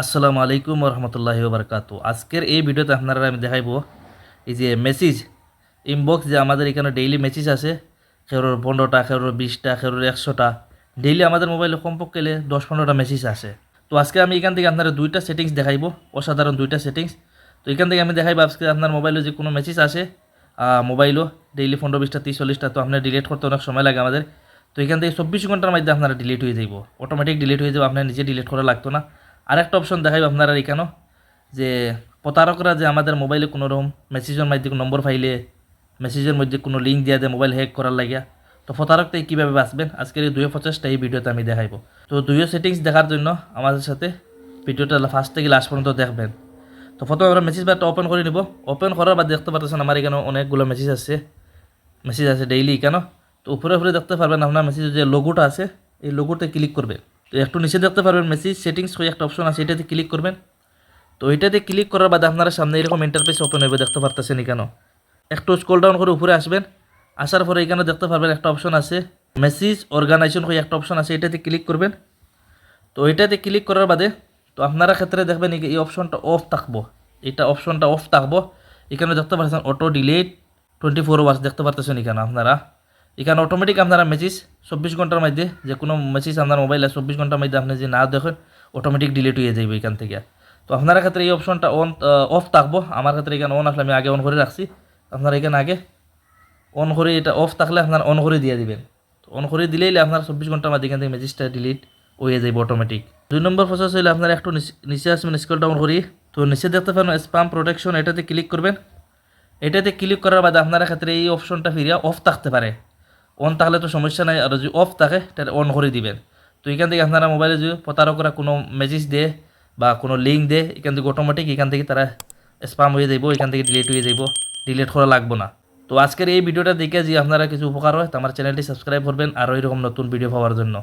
আসসালামু আলাইকুম রহমতুল্লাহি বারকাতু আজকের এই ভিডিওতে আপনারা আমি দেখাইব এই যে মেসেজ ইনবক্স যে আমাদের এখানে ডেইলি মেসেজ আছে, খেরোর পনেরোটা, খেরোর বিশটা, খেরোর একশোটা ডেইলি আমাদের মোবাইলে কমপক্ষে দশ পনেরোটা মেসেজ আসে। তো আজকে আমি এখান থেকে আপনারা দুইটা সেটিংস দেখাইব, অসাধারণ দুইটা সেটিংস তো এখান থেকে আমি দেখাইব আজকে আপনার মোবাইলে যে কোনো মেসেজ আসে মোবাইলও ডেইলি পনেরো বিশটা, তিরিশ, চল্লিশটা, তো আপনার ডিলিট করতে অনেক সময় লাগে আমাদের। তো এখান থেকে চব্বিশ ঘণ্টার মধ্যে আপনারা ডিলিট হয়ে যাইব। অটোমেটিক ডিলিট হয়ে যাবে আপনার নিজে ডিলিট করা লাগতো না। আরেকটা অপশন দেখাইব আপনারা এখানেও যে প্রতারকরা যে আমাদের মোবাইলে কোনো রকম মেসেজের মধ্যে নম্বর ফাইলে মেসেজের মধ্যে কোনো লিঙ্ক দিয়ে দেয় মোবাইল হ্যাক করার লাগিয়া। তো প্রতারক কীভাবে বাঁচবেন? আজকের এই দুইশো পঞ্চাশটা এই ভিডিওতে আমি দেখাইব। তো দুইশো সেটিংস দেখার জন্য আমাদের সাথে ভিডিওটা ফার্স্ট থেকে লাস্ট পর্যন্ত দেখবেন। তো প্রথমে আমরা মেসেজ বারটা ওপেন করে নিব। ওপেন করার বাদ দেখতে পারতেছেন আমার এখানে অনেকগুলো মেসেজ আছে। মেসেজ আছে ডেইলি কেন? তো উপরে উপরে দেখতে পারবেন আপনার মেসেজের যে লোগোটা আছে, এই লোগোতে ক্লিক করবে তো একটু নিচে দেখতে পারবেন মেসেজ সেটিংস হয়ে একটা অপশন আছে, এটাতে ক্লিক করবেন। তো এটাতে ক্লিক করার বাদে আপনারা সামনে এরকম ইন্টারফেস ওপেন হবে দেখতে পারতেছেন কেন? একটু স্ক্রল ডাউন করে উপরে আসবেন, আসার পরে এখানে দেখতে পারবেন একটা অপশন আছে মেসেজ অর্গানাইজেশন হয়ে একটা অপশন আছে, এটাতে ক্লিক করবেন। তো এটাতে ক্লিক করার বাদে, তো আপনারা ক্ষেত্রে দেখবেন এই অপশনটা অফ থাকব। এটা অপশনটা অফ থাকব। এখানে দেখতে পাচ্ছেন auto delete twenty four hours দেখতে পারতেছেন এখানে আপনারা? এখানে অটোমেটিক আপনারা মেসেজ চব্বিশ ঘণ্টার মধ্যে যে কোনো মেসেজ আপনার মোবাইলে চব্বিশ ঘণ্টার মধ্যে আপনি যে না দেখেন অটোমেটিক ডিলিট হয়ে যাবে এখান থেকে। তো আপনার ক্ষেত্রে এই অপশনটা অন অফ থাকব। আমার ক্ষেত্রে এখানে অন আসলে আমি আগে অন করে রাখছি। আপনারা এখানে আগে অন করে এটা অফ থাকলে আপনার অন করে দিয়ে দিবেন। তো অন করে দিলেই আপনার চব্বিশ ঘণ্টার মধ্যে এখান থেকে মেসেজটা ডিলিট হয়ে যাবে অটোমেটিক দুই নম্বর প্রসেস হইলে আপনার একটু নিচে আসবেন স্কুল ডাউন করি। তো নিচে দেখতে পারেন স্পাম প্রোটেকশন এটাতে ক্লিক করবেন। এটাতে ক্লিক করার বাদে আপনার ক্ষেত্রে এই অপশনটা ফিরিয়া অফ থাকতে পারে। অন থাকলে তো সমস্যা নাই, আর যদি অফ থাকে, তাহলে অন করে দিবেন। তো এখান থেকে আপনারা মোবাইলে যদি প্রতারকরা কোনো মেসেজ দেয় বা কোনো লিঙ্ক দেয় এখান থেকে অটোমেটিক এখান থেকে তারা স্পাম হয়ে যাব এখান থেকে ডিলিট হয়ে যাব ডিলিট করা লাগবে না। তো আজকের এই ভিডিওটা দেখে যে আপনারা কিছু উপকার হয়, তো আমার চ্যানেলটি সাবস্ক্রাইব করবেন, আর এরকম নতুন ভিডিও পাওয়ার জন্য।